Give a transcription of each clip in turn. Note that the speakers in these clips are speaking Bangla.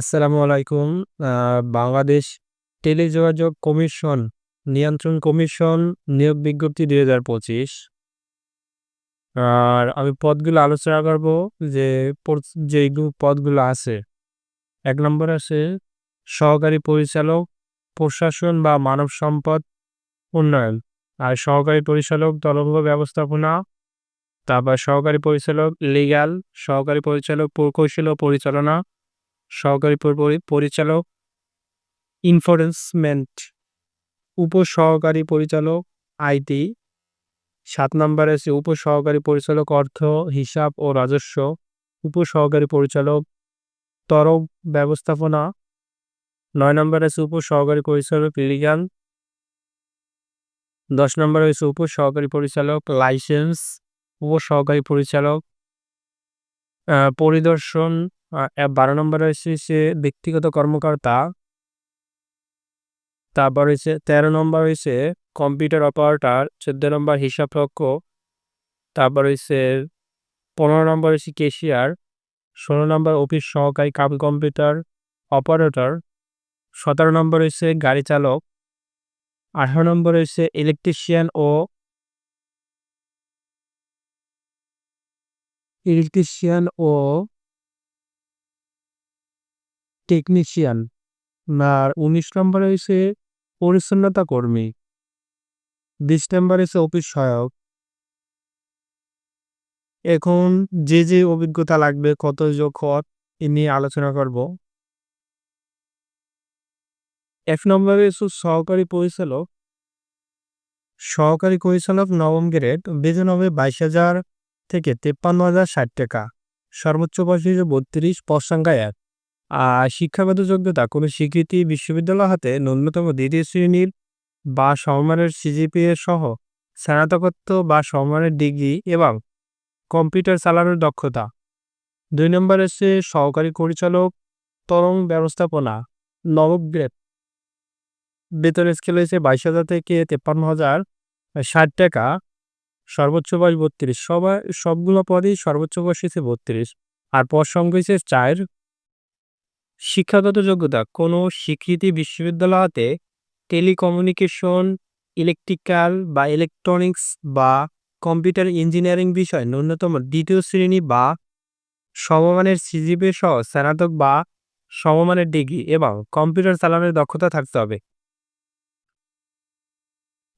আসসালামু আলাইকুম। বাংলাদেশ টেলিযোগাযোগ কমিশন নিয়ন্ত্রণ কমিশন নিয়োগ বিজ্ঞপ্তি ২০২৫ আর আমি পদগুলো আলোচনা করব যে যেইগু পদগুলো আছে। এক নম্বর আছে সহকারী পরিচালক, প্রশাসন বা মানব সম্পদ উন্নয়ন। আর সহকারী পরিচালক তরঙ্গ ব্যবস্থাপনা, তারপর সহকারী পরিচালক লিগ্যাল, সহকারী পরিচালক প্রকৌশল পরিচালনা, সহকারী পরি পরিচালক এনফোর্সমেন্ট, উপসহকারী পরিচালক আইটি। সাত নম্বরে আছে উপসহকারী পরিচালক অর্থ, হিসাব ও রাজস্ব, উপসহকারী পরিচালক তরগ ব্যবস্থাপনা। নয় নম্বরে আছে উপসহকারী পরিচালক লিগ্যাল। ১০ নম্বরে হইছে উপসহকারী পরিচালক লাইসেন্স, উপসহকারী পরিচালক পরিদর্শন। ১২ নম্বরে হইছে ব্যক্তিগত কর্মকর্তা। তারপর হইছে ১৩ নম্বর হইছে কম্পিউটার অপারেটর, ১৪ নম্বর হিসাবরক্ষক। তারপর হইছে ১৫ নম্বর হইছে ক্যাশিয়ার, ১৬ নম্বর অফিস সহকারী কাম কম্পিউটার অপারেটর, ১৭ নম্বর হইছে গাড়ি চালক। ১৮ নম্বর হইছে ইলেকট্রিশিয়ান ও ইলেকট্রিশিয়ান ও টেকনিশিয়ান। আর ১৯ নম্বরে হয়েছে পরিচ্ছন্নতা কর্মী। ২০ নম্বরে হইছে অফিস সহায়ক। এখন যে, যে অভিজ্ঞতা লাগবে কত যোগ এ নিয়ে আলোচনা করব। এক নম্বরে সহকারী পরিচালক। সহকারী পরিচালক নবম গ্রেড বেতন হবে ২২,০০০ থেকে ৫৩,০৬০ টাকা। সর্বোচ্চ বয়স হইছে ৩২, পদ সংখ্যা ১। আর শিক্ষাগত যোগ্যতা কোনো স্বীকৃতি বিশ্ববিদ্যালয় হতে ন্যূনতম দ্বিতীয় শ্রেণির বা সমমানের সিজিপিএ সহ স্নাতকোত্তর বা সমমানের ডিগ্রি এবং কম্পিউটার চালানোর দক্ষতা। দুই নম্বর হচ্ছে সহকারী পরিচালক তরং ব্যবস্থাপনা নবম গ্রেড বেতন স্কেল হয়েছে ২২,০০০ থেকে ৫৩,০৬০ টাকা। সর্বোচ্চ বয়স ৩২ সবাই সবগুলো পদই সর্বোচ্চ বয়স হইছে ৩২ আর পদ সংখ্যা হয়েছে ৪। শিক্ষাগত যোগ্যতা। কোনো স্বীকৃতি বিশ্ববিদ্যালয় হতে টেলিকমিউনিকেশন, ইলেকট্রিক্যাল বা ইলেকট্রনিক্স বা কম্পিউটার ইঞ্জিনিয়ারিং বিষয়ে ন্যূনতম দ্বিতীয় শ্রেণি বা সমমানের সিজিপিএ সহ স্নাতক বা সমমানের ডিগ্রি এবং কম্পিউটার চালানোর দক্ষতা থাকতে হবে।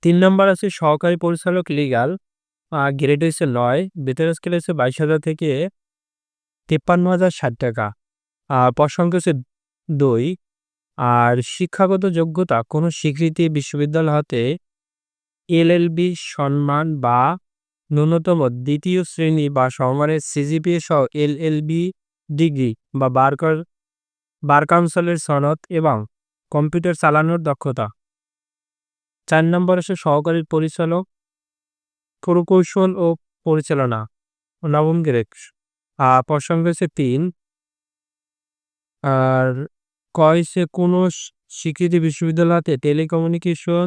তিন নম্বর আছে সহকারী পরিচালক লিগ্যাল আ গ্রেড হইছে ৯, বেতন স্কেল হয়েছে বাইশ হাজার থেকে ৫৩,০৬০ হাজার ষাট পদ সংখ্যা হচ্ছে ২ আর শিক্ষাগত যোগ্যতা কোনো স্বীকৃতি বিশ্ববিদ্যালয় হতে এলএলবি সম্মান বা ন্যূনতম দ্বিতীয় শ্রেণি বা সমমানের সিজিপিএ সহ এলএলবি ডিগ্রি বা বার বার কাউন্সিলের সনদ এবং কম্পিউটার চালানোর দক্ষতা। চার নম্বর হচ্ছে সহকারী পরিচালক, প্রকৌশল ও পরিচালনা, নবম গ্রেড সংখ্যা হচ্ছে ৩ আর ক হইছে কোনো স্বীকৃতি বিশ্ববিদ্যালয়তে টেলিকমিউনিকেশন,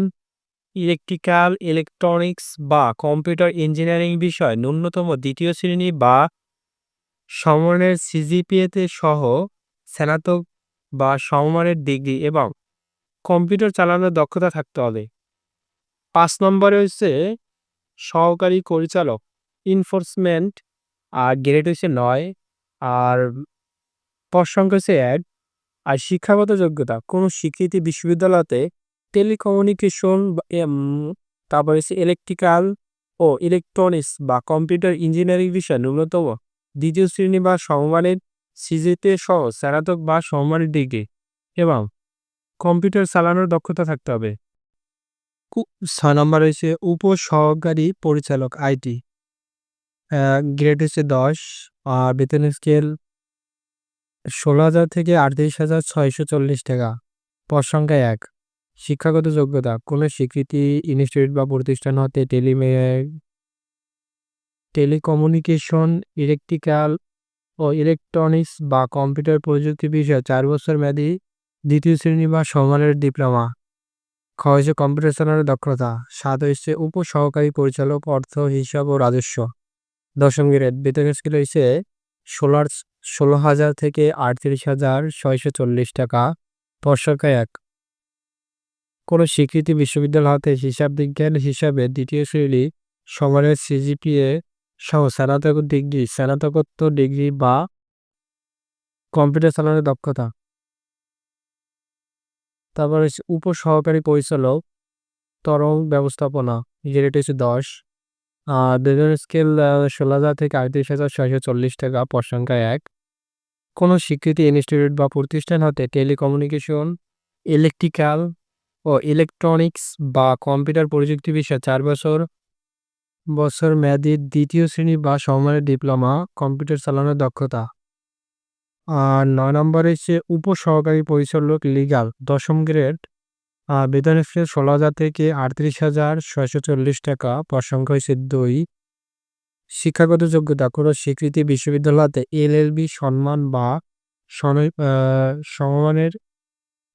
ইলেকট্রিক্যাল, ইলেকট্রনিক্স বা কম্পিউটার ইঞ্জিনিয়ারিং বিষয়ে ন্যূনতম দ্বিতীয় শ্রেণি বা সমমানের সিজিপিএতে সহ স্নাতক বা সমমানের ডিগ্রি এবং কম্পিউটার চালানোর দক্ষতা থাকতে হবে। পাঁচ নম্বরে হচ্ছে সহকারী পরিচালক এনফোর্সমেন্ট আর গ্রেড হচ্ছে নয় আর পদ সংখ্যা হচ্ছে ১ আর শিক্ষাগত যোগ্যতা, কোনো স্বীকৃতি বিশ্ববিদ্যালয়তে টেলিকমিউনিকেশন তারপর হচ্ছে ইলেকট্রিক্যাল ও ইলেকট্রনিক্স বা কম্পিউটার ইঞ্জিনিয়ারিং বিষয়ে ন্যূনতম দ্বিতীয় শ্রেণি বা সমমানের সিজিপিএ সহ স্নাতক বা সমমানের ডিগ্রি এবং কম্পিউটার চালানোর দক্ষতা থাকতে হবে। ৬ নম্বর হইছে উপসহকারী পরিচালক, আইটি গ্রেড হচ্ছে দশ, আর বেতন স্কেল ১৬,০০০ থেকে ৩৮,৬৪০ টাকা। পদ সংখ্যা ১। শিক্ষাগত যোগ্যতা কোনো স্বীকৃতি ইনস্টিটিউট বা প্রতিষ্ঠান হতে টেলিমে টেলিকমিউনিকেশন, ইলেকট্রিক্যাল ও ইলেকট্রনিক্স বা কম্পিউটার প্রযুক্তি বিষয়ে চার বছর মেয়াদী দ্বিতীয় শ্রেণি বা সমমানের ডিপ্লোমা। খ হইছে কম্পিউটার চালানোর দক্ষতা। ৭ হইছে উপসহকারী পরিচালক অর্থ, হিসাব ও রাজস্ব। দশম গ্রেড বেতন স্কেল হইছে ১৬ ষোলো হাজার থেকে আটত্রিশ হাজার ছয়শো চল্লিশ টাকা পর এক। কোনো স্বীকৃতি বিশ্ববিদ্যালয় হতে হিসাব বিজ্ঞান হিসাবে দ্বিতীয় শ্রেণি সমানের সিজিপিএ সহ স্নাতক ডিগ্রি, স্নাতকোত্তর ডিগ্রি বা কম্পিউটার চালানোর দক্ষতা। তারপর উপসহকারী পরিচালক তরল ব্যবস্থাপনা গ্রেড হচ্ছে দশ। আর স্কেল ষোলো হাজার থেকে আটত্রিশ হাজার ছয়শো চল্লিশ টাকা পরসংখ্যা এক। কোনো স্বীকৃতি ইনস্টিটিউট বা প্রতিষ্ঠান হতে টেলিকমিউনিকেশন, ইলেকট্রিক্যাল ও ইলেকট্রনিক্স বা কম্পিউটার প্রযুক্তি বিষয়ে চার বছর বছর মেয়াদি দ্বিতীয় শ্রেণি বা সমমানের ডিপ্লোমা, কম্পিউটার চালানোর দক্ষতা। আর নয় নম্বরে হচ্ছে উপসহকারী পরিচালক লিগাল দশম গ্রেড বেতন ষোলো হাজার থেকে আটত্রিশ হাজার ছয়শো চল্লিশ টাকা পর হয়েছে দুই। শিক্ষাগত যোগ্যতা, কোনো স্বীকৃতি বিশ্ববিদ্যালয়তে এলএলবি সম্মান বা সমমানের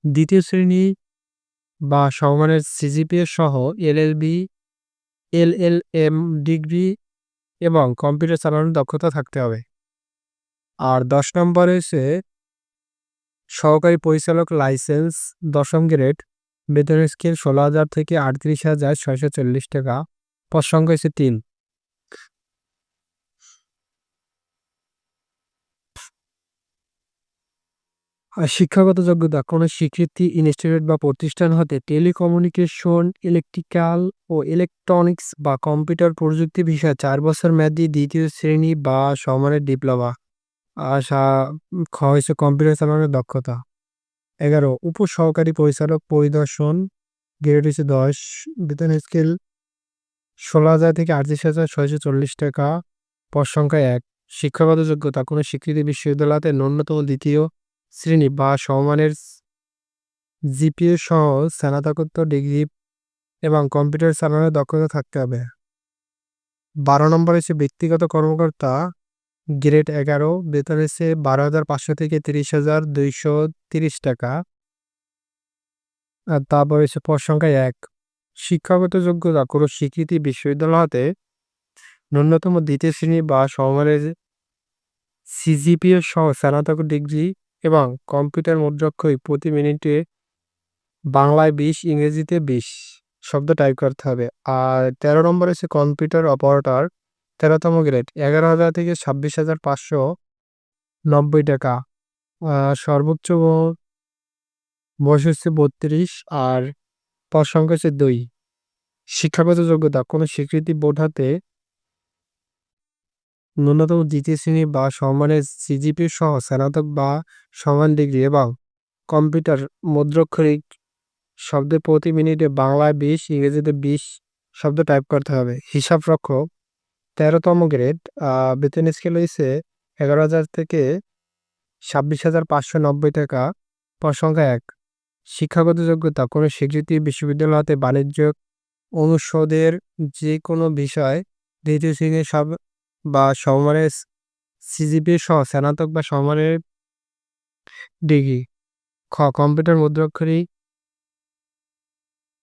দ্বিতীয় শ্রেণি বা সমমানের সিজিপিএ সহ এলএলবি এলএলএম ডিগ্রি এবং কম্পিউটার চালানোর দক্ষতা থাকতে হবে। আর দশ নম্বরে হচ্ছে সহকারী পরিচালক লাইসেন্স, দশম গ্রেড, বেতনের স্কেল ষোলো হাজার থেকে আটত্রিশ হাজার ছয়শো চল্লিশ টাকা, পদ সংখ্যা তিন। শিক্ষাগত যোগ্যতা, কোনো স্বীকৃতি, ইনস্টিটিউট বা প্রতিষ্ঠান হতে টেলিকমিউনিকেশন, ইলেকট্রিক্যাল ও ইলেকট্রনিক্স বা কম্পিউটার প্রযুক্তি বিষয়ে চার বছর মেয়াদী দ্বিতীয় শ্রেণি বা সমানের ডিপ্লোমা। আশা হয়েছে কম্পিউটার চালানোর দক্ষতা। এগারো, উপসহকারী পরিচালক পরিদর্শন। গ্রেড হচ্ছে দশ। বেতন স্কেল ষোলো হাজার থেকে আটত্রিশ হাজার ছয়শো চল্লিশ টাকা। পদ সংখ্যা এক। শিক্ষাগত যোগ্যতা, কোনো স্বীকৃতি বিশ্ববিদ্যালয়তে ন্যূনতম দ্বিতীয় শ্রেণি বা সমমানের জিপিএ সহ স্নাতকোত্তর ডিগ্রি এবং কম্পিউটার চালানোর দক্ষতা থাকতে হবে। বারো নম্বর হচ্ছে ব্যক্তিগত কর্মকর্তা, গ্রেড এগারো, বেতন হচ্ছে বারো হাজার পাঁচশো থেকে তিরিশ হাজার দুইশো তিরিশ টাকা। আর তারপর হচ্ছে পদ সংখ্যা এক, শিক্ষাগত যোগ্যতা, কোনো স্বীকৃতি বিশ্ববিদ্যালয় হতে ন্যূনতম দ্বিতীয় শ্রেণি বা সমমানের সিজিপিএ সহ স্নাতক ডিগ্রি এবং কম্পিউটার মুদ্রাক্ষই প্রতি মিনিটে বাংলায় বিশ, ইংরেজিতে বিশ শব্দ টাইপ করতে হবে। আর তেরো নম্বর হচ্ছে কম্পিউটার অপারেটর, তেরোতম গ্রেড এগারো হাজার থেকে ছাব্বিশ হাজার পাঁচশো নব্বই টাকা। সর্বোচ্চ বয়স হচ্ছে বত্রিশ আর পদ সংখ্যা হচ্ছে দুই। শিক্ষাগত যোগ্যতা, কোনো স্বীকৃতি হাতে ন্যূনতম দ্বিতীয় শ্রেণি বা সমানের সিজিপি সহ স্নাতক বা সমান ডিগ্রি এবং কম্পিউটার মুদ্রাক্ষরিক শব্দে প্রতি মিনিটে বাংলায় বিশ, ইংরেজিতে বিশ শব্দ টাইপ করতে হবে। হিসাব রক্ষক, তেরোতম গ্রেড বেতন স্কেল হয়েছে এগারো হাজার থেকে ছাব্বিশ হাজার পাঁচশো নব্বই টাকা পর সংখ্যা এক। শিক্ষাগত যোগ্যতা, কোনো স্বীকৃতি বিশ্ববিদ্যালয়তে বাণিজ্য অনুষদের যে কোনো বিষয় দ্বিতীয় শ্রেণির সব বা সমমানের সিজিপি সহ স্নাতক বা সমমানের ডিগ্রি, খ, কম্পিউটার মুদ্রাক্ষরিক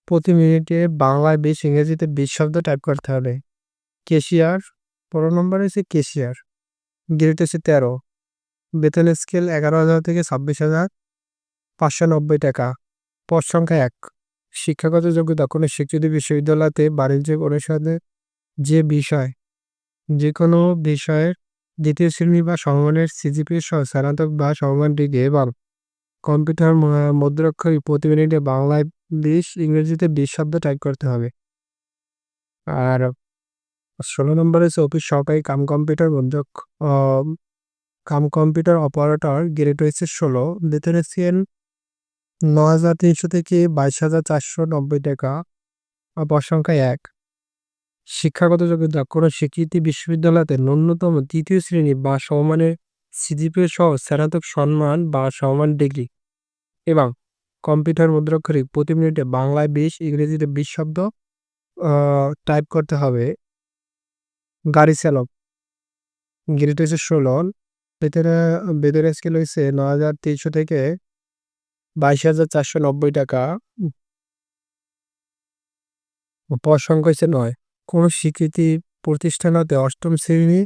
প্রতি মিনিটে বাংলায় বিশ ইংরেজিতে বিশ শব্দ টাইপ করতে হবে। কেশিয়ার পনেরো নম্বর হচ্ছে কেশিয়ার গ্রেড হচ্ছে তেরো, বেতন স্কেল এগারো হাজার থেকে ছাব্বিশ হাজার পাঁচশো নব্বই টাকা, পদ সংখ্যা এক, শিক্ষাগত যোগ্যতা কোনো স্বীকৃতি বিশ্ববিদ্যালয়তে বাণিজ্যিক অনুষদে যে বিষয় যে কোনো বিষয়ের দ্বিতীয় শ্রেণি বা সমমানের সিজিপি সহ স্নাতক বা সমমান ডিগ্রি এবং কম্পিউটার মুদ্রাক্ষরিক প্রতি মিনিটে বাংলায় বিশ, ইংরেজিতে বিশ শব্দ টাইপ করতে হবে। আর ষোলো নম্বর হচ্ছে অফিস সহকারী কাম কম্পিউটার মুদ্রক কাম কম্পিউটার অপারেটর গ্রেড হয়েছে ষোলো। বেতন স্কেল ন হাজার তিনশো থেকে বাইশ হাজার চারশো নব্বই টাকা পর সংখ্যা এক। শিক্ষাগত যোগ্যতা কোনো স্বীকৃতি বিশ্ববিদ্যালয়তে ন্যূনতম তৃতীয় শ্রেণি বা সমমানের সিজিপি সহ স্নাতক সম্মান বা সমমান ডিগ্রি। এবং কম্পিউটার মুদ্রাক্ষরিক প্রতি মিনিটে বাংলায় বিশ, ইংরেজিতে বিশ শব্দ টাইপ করতে হবে। গাড়ি চালক। গ্রেড হয়েছে ষোলো। ভেতরে ভেতরে স্কেল হয়েছে ন হাজার তিনশো থেকে বাইশ হাজার চারশো নব্বই টাকা। পদ সংখ্যা হচ্ছে নয়। কোনো স্বীকৃতি প্রতিষ্ঠান হতে অষ্টম শ্রেণি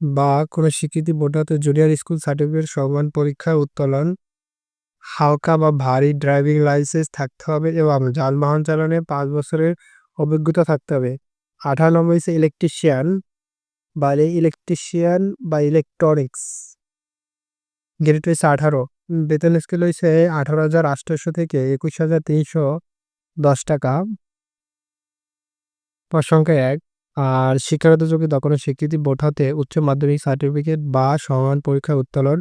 বা কোনো স্বীকৃতি বোর্ড হতে জুনিয়র স্কুল সার্টিফিকেট সমান পরীক্ষায় উত্তোলন, হালকা বা ভারী ড্রাইভিং লাইসেন্স থাকতে হবে এবং যানবাহন চালানে পাঁচ বছরের অভিজ্ঞতা থাকতে হবে। আঠারো নম্বর হচ্ছে ইলেকট্রিশিয়ান বা ইলেকট্রিশিয়ান বা ইলেকট্রনিক্স গ্রেড হয়েছে আঠারো। বেতন স্কেল হয়েছে আঠারো হাজার আটশোশো থেকে একুশ হাজার তিনশো দশ টাকা। সংখ্যা এক, আর শিক্ষাগত যোগ্যতা কোনো স্বীকৃতি হতে উচ্চ মাধ্যমিক সার্টিফিকেট বা সমান পরীক্ষা উত্তোলন,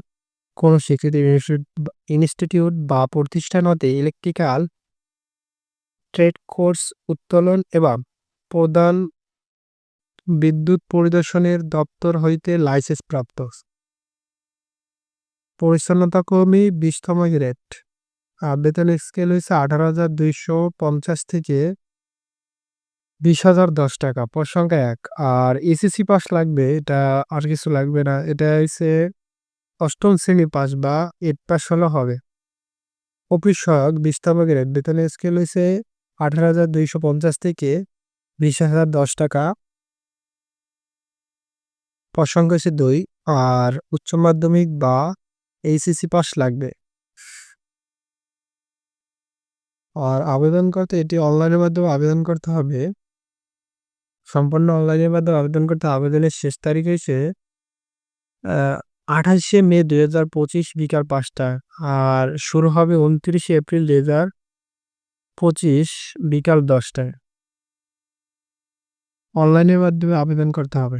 কোনো স্বীকৃতি ইনস্টিটিউট বা প্রতিষ্ঠান হতে ইলেকট্রিক্যাল ট্রেড কোর্স উত্তোলন এবং প্রদান বিদ্যুৎ পরিদর্শনের দপ্তর হইতে লাইসেন্স প্রাপ্ত। পরিচ্ছন্নতা কর্মী বিশতম গ্রেড আর বেতন স্কেল হয়েছে আঠারো হাজার দুইশো পঞ্চাশ থেকে বিশ হাজার দশ টাকা পর সংখ্যা এক। আর এসএসসি পাস লাগবে, এটা আর কিছু লাগবে না। এটা হচ্ছে অষ্টম শ্রেণি পাস বা এইট পাস হলে হবে। অফিস সহায়ক বিশতম গ্রেড বেতনের স্কেল হয়েছে আঠারো হাজার দুইশো পঞ্চাশ থেকে বিশ হাজার দশ টাকা। পর সংখ্যা হচ্ছে দুই, আর উচ্চ মাধ্যমিক বা এইচএসসি পাস লাগবে। আর আবেদন করতে, এটি অনলাইনের মাধ্যমে আবেদন করতে হবে। সম্পূর্ণ অনলাইনের মাধ্যমে আবেদন করতে আবেদনের শেষ তারিখ হয়েছে আঠাশে মে দু হাজার পঁচিশ বিকাল পাঁচটা। আর শুরু হবে উনত্রিশে এপ্রিল দু হাজার পঁচিশ বিকাল দশটায়। অনলাইনের মাধ্যমে আবেদন করতে হবে।